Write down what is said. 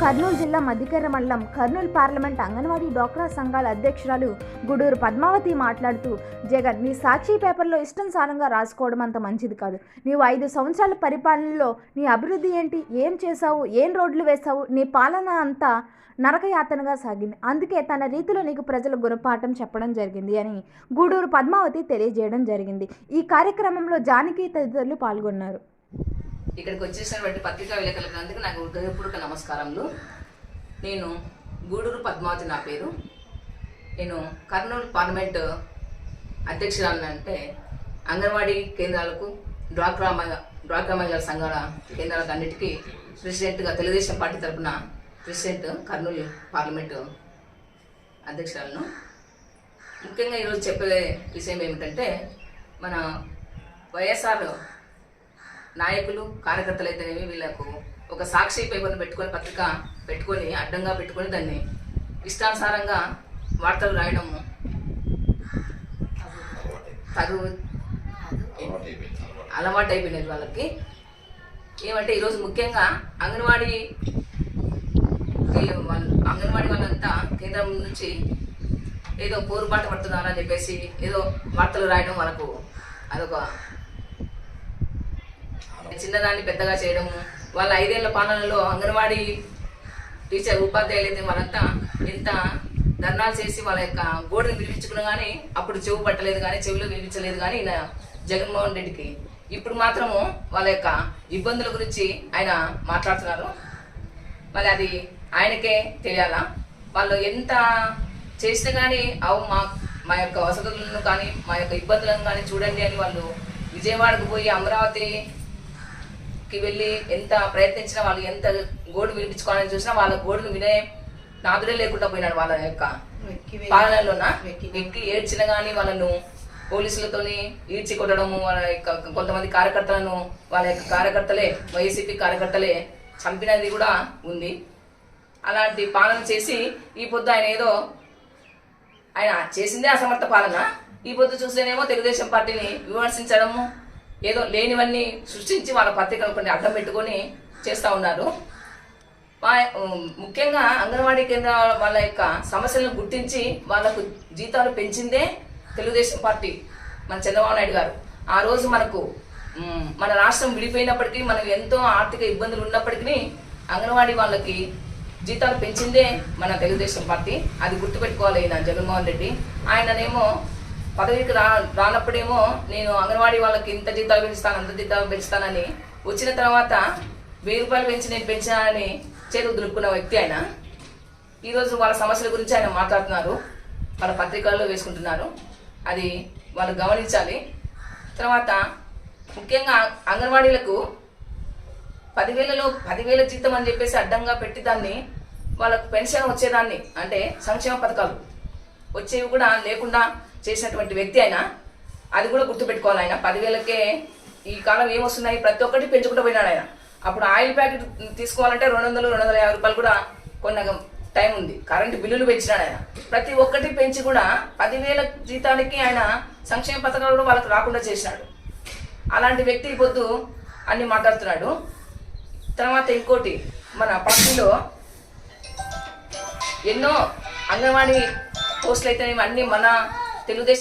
కర్నూలు జిల్లా మధ్యకర మండలం కర్నూలు పార్లమెంట్ అంగన్వాడీ డోక్రా సంఘాల అధ్యక్షురాలు గుడూరు పద్మావతి మాట్లాడుతూ జగన్ నీ సాక్షి పేపర్లో ఇష్టానుసారంగా రాసుకోవడం అంత మంచిది కాదు. నీవు ఐదు సంవత్సరాల పరిపాలనలో నీ అభివృద్ధి ఏంటి? ఏం చేశావు? ఏం రోడ్లు వేశావు? నీ పాలన అంతా నరకయాతనగా సాగింది. అందుకే తన రీతిలో నీకు ప్రజలు గుణపాఠం చెప్పడం జరిగింది అని గూడూరు పద్మావతి తెలియజేయడం జరిగింది. ఈ కార్యక్రమంలో జానకి తదితరులు పాల్గొన్నారు. ఇక్కడికి వచ్చేసినటువంటి పత్రికా విలేకరులకు నాకు హృదయపూర్వక నమస్కారములు. నేను గూడూరు పద్మావతి నా పేరు. నేను కర్నూలు పార్లమెంట్ అధ్యక్షురాలంటే అంటే అంగన్వాడీ కేంద్రాలకు డ్వాక్రా డ్వాక్రా మహిళల సంఘాల కేంద్రాలకు అన్నిటికీ ప్రెసిడెంట్గా తెలుగుదేశం పార్టీ తరఫున ప్రెసిడెంట్ కర్నూలు పార్లమెంటు అధ్యక్షురాలను. ముఖ్యంగా ఈరోజు చెప్పే విషయం ఏమిటంటే మన వైఎస్ఆర్ నాయకులు కార్యకర్తలు అయితేనేమి వీళ్ళకు ఒక సాక్షి పేపర్ను పెట్టుకొని పత్రిక పెట్టుకొని అడ్డంగా పెట్టుకొని దాన్ని ఇష్టానుసారంగా వార్తలు రాయడము. తగు అలవాటు అయిపోయినది వాళ్ళకి. ఏమంటే ఈరోజు ముఖ్యంగా అంగన్వాడీ వాళ్ళ- అంగన్వాడీ వాళ్ళంతా కేంద్రం నుంచి ఏదో పోరుబాట పడుతున్నారని చెప్పేసి ఏదో వార్తలు రాయడం వాళ్ళకు అదొక చిన్నదాన్ని పెద్దగా చేయడము వాళ్ళ ఐదేళ్ళ పాలనలో అంగన్వాడీ టీచర్ ఉపాధ్యాయులు అయితే వాళ్ళంతా ఎంత ధర్నాలు చేసి వాళ్ళ యొక్క గోడను వినిపించుకున్నా కానీ అప్పుడు చెవు పట్టలేదు కానీ చెవిలో వినిపించలేదు కానీ ఈయన జగన్మోహన్ రెడ్డికి. ఇప్పుడు మాత్రము వాళ్ళ యొక్క ఇబ్బందుల గురించి ఆయన మాట్లాడుతున్నారు. మరి అది ఆయనకే తెలియాలా? వాళ్ళు ఎంత చేసినా కానీ అవు మా మా యొక్క వసతులను కానీ మా యొక్క ఇబ్బందులను కానీ చూడండి అని వాళ్ళు విజయవాడకు పోయి అమరావతి అమరావతికి వెళ్ళి ఎంత ప్రయత్నించినా వాళ్ళు ఎంత గోడు వినిపించుకోవాలని చూసినా వాళ్ళ గోడును వినే నాదుడే లేకుండా పోయినాడు వాళ్ళ యొక్క పాలనలోన? ఎక్కి ఏడ్చిన కానీ వాళ్ళను పోలీసులతోని ఈడ్చి కొట్టడము వాళ్ళ యొక్క కొంతమంది కార్యకర్తలను వాళ్ళ యొక్క కార్యకర్తలే వైసీపీ కార్యకర్తలే చంపినది కూడా ఉంది. అలాంటి పాలన చేసి ఈ పొద్దు ఆయన ఏదో ఆయన చేసిందే అసమర్థ పాలన. ఈ పొద్దు చూస్తేనేమో తెలుగుదేశం పార్టీని విమర్శించడము ఏదో లేనివన్నీ సృష్టించి వాళ్ళ పత్రికలు కొన్ని అడ్డం పెట్టుకొని చేస్తూ ఉన్నారు. ముఖ్యంగా అంగన్వాడీ కేంద్రాల వాళ్ళ యొక్క సమస్యలను గుర్తించి వాళ్ళకు జీతాలు పెంచిందే తెలుగుదేశం పార్టీ మన చంద్రబాబు నాయుడు గారు. ఆ రోజు మనకు మన రాష్ట్రం విడిపోయినప్పటికీ మనకు ఎంతో ఆర్థిక ఇబ్బందులు ఉన్నప్పటికీ అంగన్వాడీ వాళ్ళకి జీతాలు పెంచిందే మన తెలుగుదేశం పార్టీ. అది గుర్తుపెట్టుకోవాలి ఈయన జగన్మోహన్ రెడ్డి. ఆయననేమో పదవికి రా రానప్పుడేమో నేను అంగన్వాడీ వాళ్ళకి ఇంత జీతాలు పెంచుతాను అంత జీతాలు పెంచుతానని వచ్చిన తర్వాత వెయ్యి రూపాయలు పెంచి నేను పెంచానని చేతులు దులుపుకున్న వ్యక్తి ఆయన. ఈరోజు వాళ్ళ సమస్యల గురించి ఆయన మాట్లాడుతున్నారు. వాళ్ళ పత్రికల్లో వేసుకుంటున్నారు. అది వాళ్ళు గమనించాలి. తర్వాత ముఖ్యంగా అంగన్వాడీలకు పదివేలలో పదివేల జీతం అని చెప్పేసి అడ్డంగా పెట్టి దాన్ని వాళ్ళకు పెన్షన్ వచ్చేదాన్ని అంటే సంక్షేమ పథకాలు. వచ్చేవి కూడా లేకుండా చేసినటువంటి వ్యక్తి ఆయన అది కూడా గుర్తుపెట్టుకోవాలి ఆయన. పదివేలకే ఈ కాలం ఏమొస్తున్నాయి? ప్రతి ఒక్కటి పెంచుకుంటూ పోయినాడు ఆయన. అప్పుడు ఆయిల్ ప్యాకెట్ తీసుకోవాలంటే రెండు వందలు రెండు వందల యాభై రూపాయలు కూడా కొన్న టైం ఉంది. కరెంటు బిల్లులు పెంచినాడు ఆయన. ప్రతి ఒక్కటి పెంచి కూడా పదివేల జీతానికి ఆయన సంక్షేమ పథకాలు కూడా వాళ్ళకి రాకుండా చేసినాడు. అలాంటి వ్యక్తి పొద్దు అన్ని మాట్లాడుతున్నాడు. తర్వాత ఇంకోటి మన పార్టీలో ఎన్నో అంగన్వాడీ పోస్టులు అయితే అన్ని మన తెలుగుదేశం